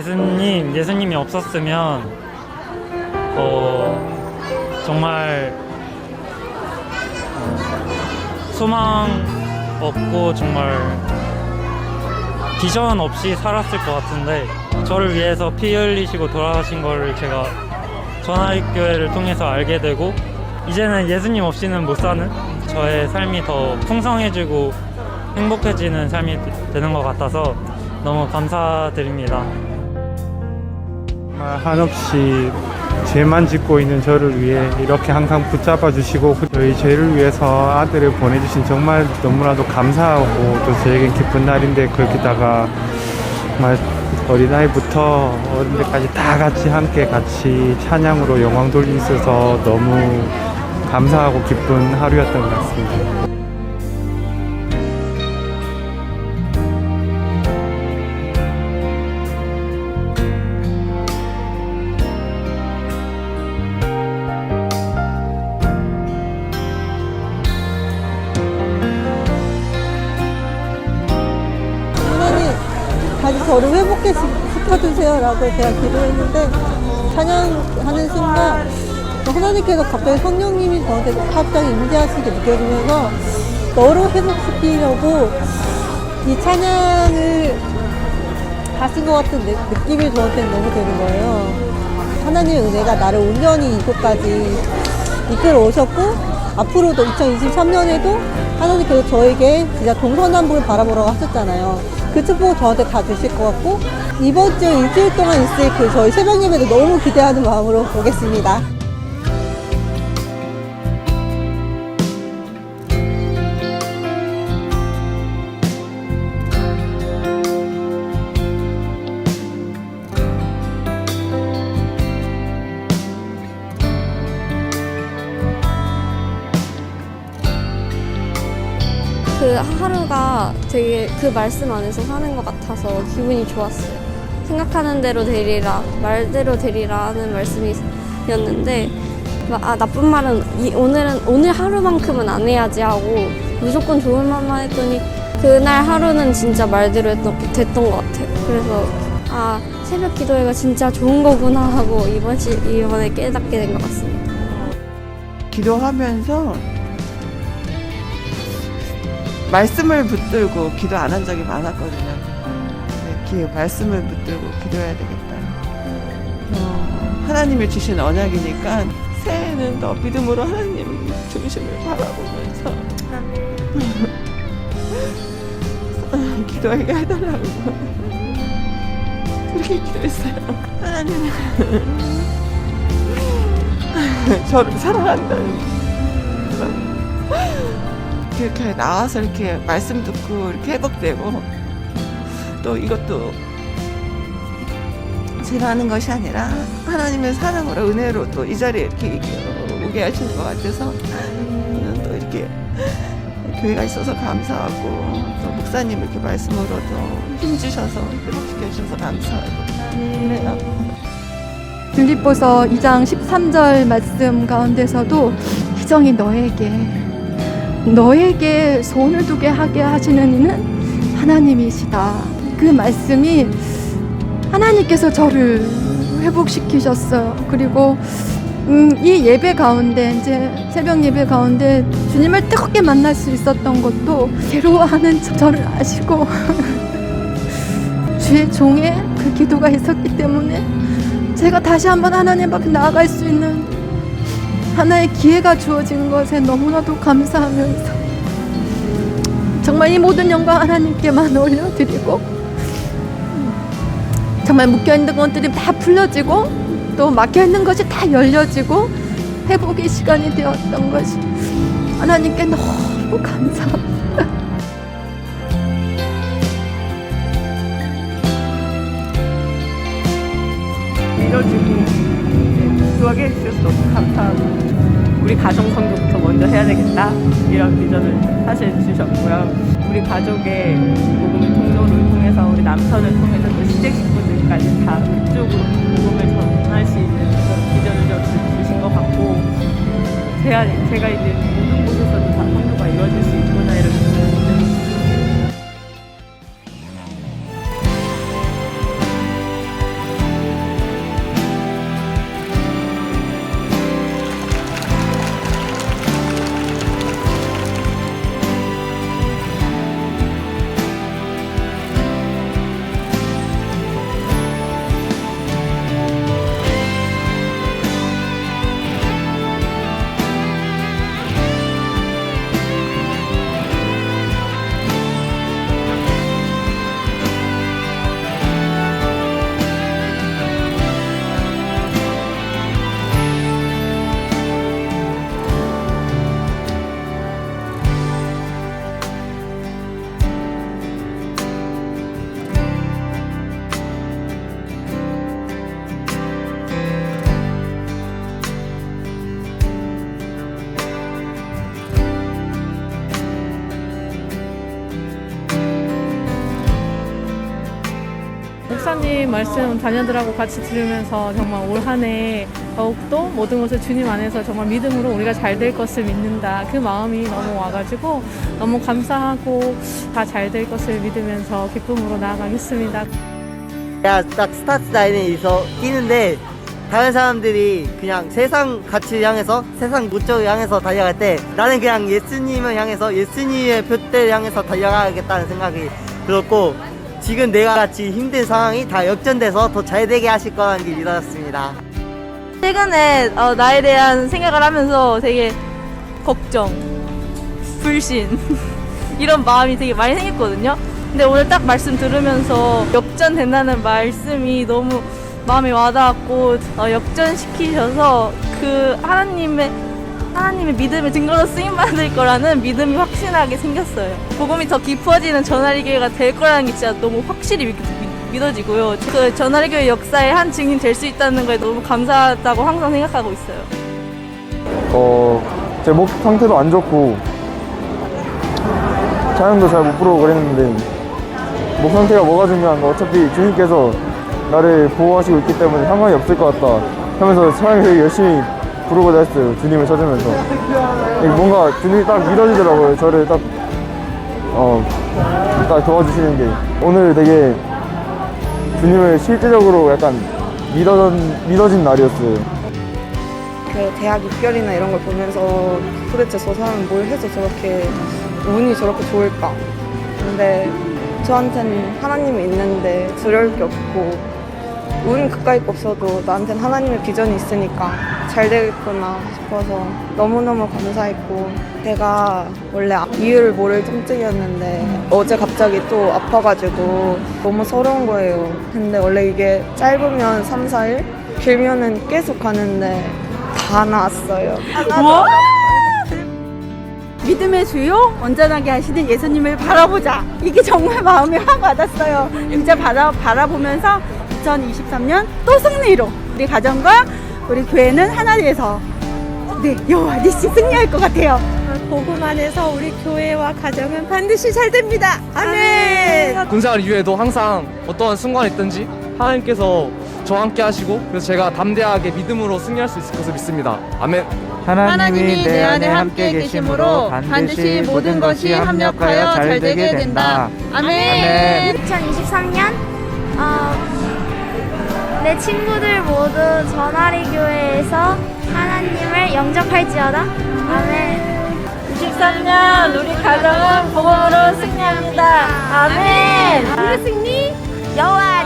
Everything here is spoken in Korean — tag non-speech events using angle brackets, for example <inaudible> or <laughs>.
예수님, 예수님이 없었으면 어, 정말 어, 소망 없고 정말 비전 없이 살았을 것 같은데 저를 위해서 피 흘리시고 돌아가신 거를 제가 전화교회를 통해서 알게 되고 이제는 예수님 없이는 못 사는 저의 삶이 더 풍성해지고 행복해지는 삶이 되는 것 같아서 너무 감사드립니다. 정말 한없이 죄만 짓고 있는 저를 위해 이렇게 항상 붙잡아 주시고 저희 죄를 위해서 아들을 보내주신 정말 너무나도 감사하고 또 저에겐 기쁜 날인데 거기다가 정말 어린아이부터 어른들까지 다 같이 함께 같이 찬양으로 영광 있어서 너무 감사하고 기쁜 하루였던 것 같습니다. 저를 회복해 시켜주세요라고 제가 기도했는데 찬양하는 순간 하나님께서 갑자기 성령님이 저한테 갑자기 임재하시게 느껴지면서 너를 회복시키려고 이 찬양을 하신 것 같은 느- 느낌이 저한테는 너무 드는 거예요. 하나님의 은혜가 나를 온전히 이곳까지 이끌어 오셨고 앞으로도 2023년에도 하나님께서 저에게 진짜 동서남북을 바라보라고 하셨잖아요. 그 축복 저한테 다 주실 것 같고 이번 주 일주일 동안 있을 그 저희 새벽 예배도 너무 기대하는 마음으로 보겠습니다. 그 하루가 되게 그 말씀 안에서 사는 것 같아서 기분이 좋았어요. 생각하는 대로 되리라, 말대로 되리라 하는 말씀이었는데, 막, 아, 나쁜 말은 이, 오늘은, 오늘 하루만큼은 안 해야지 하고 무조건 좋은 말만 했더니 그날 하루는 진짜 말대로 했던, 됐던 것 같아요. 그래서, 아, 새벽 기도회가 진짜 좋은 거구나 하고 이번 시, 이번에 깨닫게 된 것 같습니다. 기도하면서 말씀을 붙들고 기도 안 한 적이 많았거든요. 네, 기, 말씀을 붙들고 기도해야 되겠다. 어, 하나님이 주신 언약이니까 새해는 더 믿음으로 하나님 중심을 바라보면서 기도하게 해달라고 그렇게 기도했어요. 하나님 저를 사랑한다는 이렇게 나와서 이렇게 말씀 듣고 이렇게 회복되고 또 이것도 제가 하는 것이 아니라 하나님의 사랑으로 은혜로 또 이 자리에 이렇게 오게 하시는 것 같아서 또 이렇게 교회가 있어서 감사하고 또 목사님 이렇게 말씀으로도 힘주셔서 회복시켜 주셔서 감사하고 그래요. 빌립보서 2장 13절 말씀 가운데서도 희정이 너에게 너에게 소원을 두게 하게 하시는 이는 하나님이시다. 그 말씀이 하나님께서 저를 회복시키셨어요. 그리고 음, 이 예배 가운데 이제 새벽 예배 가운데 주님을 뜨겁게 만날 수 있었던 것도 괴로워하는 저- 저를 아시고 <laughs> 주의 종의 그 기도가 있었기 때문에 제가 다시 한번 하나님 앞에 나아갈 수 있는 하나의 기회가 주어진 것에 너무나도 감사하면서 정말 이 모든 영광 하나님께만 올려드리고 정말 묶여있는 것들이 다 풀려지고 또 막혀있는 것이 다 열려지고 회복의 시간이 되었던 것이 하나님께 너무 감사합니다. 이뤄지고 기도하게 해주셔서 너무 감사하고 우리 가정 선교부터 먼저 해야 되겠다 이런 비전을 사실 주셨고요. 우리 가족의 복음의 통로를 통해서 우리 남편을 통해서 또 시댁 식구들까지 다 그쪽으로 복음을 전할 수 있는 그런 비전을 좀 주신 것 같고 제가 제가 이제 모든 곳에서도 다 선교가 이루어질 수 있구 목사님 말씀 자녀들하고 같이 들으면서 정말 올 한 해 더욱더 모든 것을 주님 안에서 정말 믿음으로 우리가 잘 될 것을 믿는다. 그 마음이 너무 와가지고 너무 감사하고 다 잘 될 것을 믿으면서 기쁨으로 나아가겠습니다. 내가 딱 스타트 라인에 있어 뛰는데 다른 사람들이 그냥 세상 가치를 향해서 세상 목적을 향해서 달려갈 때 나는 그냥 예수님을 향해서 예수님의 표대를 향해서 달려가야겠다는 생각이 들었고 지금 내가 같이 힘든 상황이 다 역전돼서 더 잘 되게 하실 거라는 게 믿어졌습니다. 최근에 어, 나에 대한 생각을 하면서 되게 걱정, 불신 <laughs> 이런 마음이 되게 많이 생겼거든요. 근데 오늘 딱 말씀 들으면서 역전된다는 말씀이 너무 마음에 와닿았고 어, 역전시키셔서 그 하나님의 하나님의 믿음의 증거로 쓰임 받을 거라는 믿음이 확신하게 생겼어요. 복음이 더 깊어지는 전하리 교회가 될 거라는 게 진짜 너무 확실히 믿, 어지고요 그 전하리 교회 역사의 한 증인 될 수 있다는 거에 너무 감사하다고 항상 생각하고 있어요. 어, 제 목 상태도 안 좋고, 찬양도 잘 못 부르고 그랬는데, 목 상태가 뭐가 중요한 거, 어차피 주님께서 나를 보호하시고 있기 때문에 상관이 없을 것 같다 하면서 되게 열심히 부르고자 했어요. 주님을 찾으면서. 뭔가 주님이 딱 믿어지더라고요. 저를 딱, 어, 딱 도와주시는 게. 오늘 되게 주님을 실제적으로 약간 믿어진, 믿어진 날이었어요. 그 대학 입결이나 이런 걸 보면서 도대체 저 사람은 뭘 해서 저렇게 운이 저렇게 좋을까? 근데 저한테는 하나님이 있는데 두려울 게 없고 운 그까이 거 없어도 나한테는 하나님의 비전이 있으니까 잘 되겠구나 싶어서 너무너무 감사했고 제가 원래 이유를 모를 통증이었는데 어제 갑자기 또 아파가지고 너무 서러운 거예요. 근데 원래 이게 짧으면 3, 4일 길면은 계속 가는데 다 나았어요. 믿음의 주요 온전하게 하시는 예수님을 바라보자. 이게 정말 마음에 확 와닿았어요. 진짜 바라, 바라보면서 2023년 또 승리로 우리 가정과 우리 교회는 하나 돼서 네 여호와 니씨 승리할 것 같아요. 복음 안에서 우리 교회와 가정은 반드시 잘 됩니다. 아멘. 군생활 이후에도 항상 어떠한 순간이 있든지 하나님께서 저와 함께 하시고 그래서 제가 담대하게 믿음으로 승리할 수 있을 것을 믿습니다. 아멘. 하나님이 내 안에 함께 계심으로 반드시 모든 것이 합력하여 잘 되게 된다. 아멘. 2023년 어, 내 친구들 모두 전하리 교회에서 하나님을 영접할지어다. 아멘. 23년 우리 가정은 복음으로 승리합니다. 아멘. 우리 승리 여호와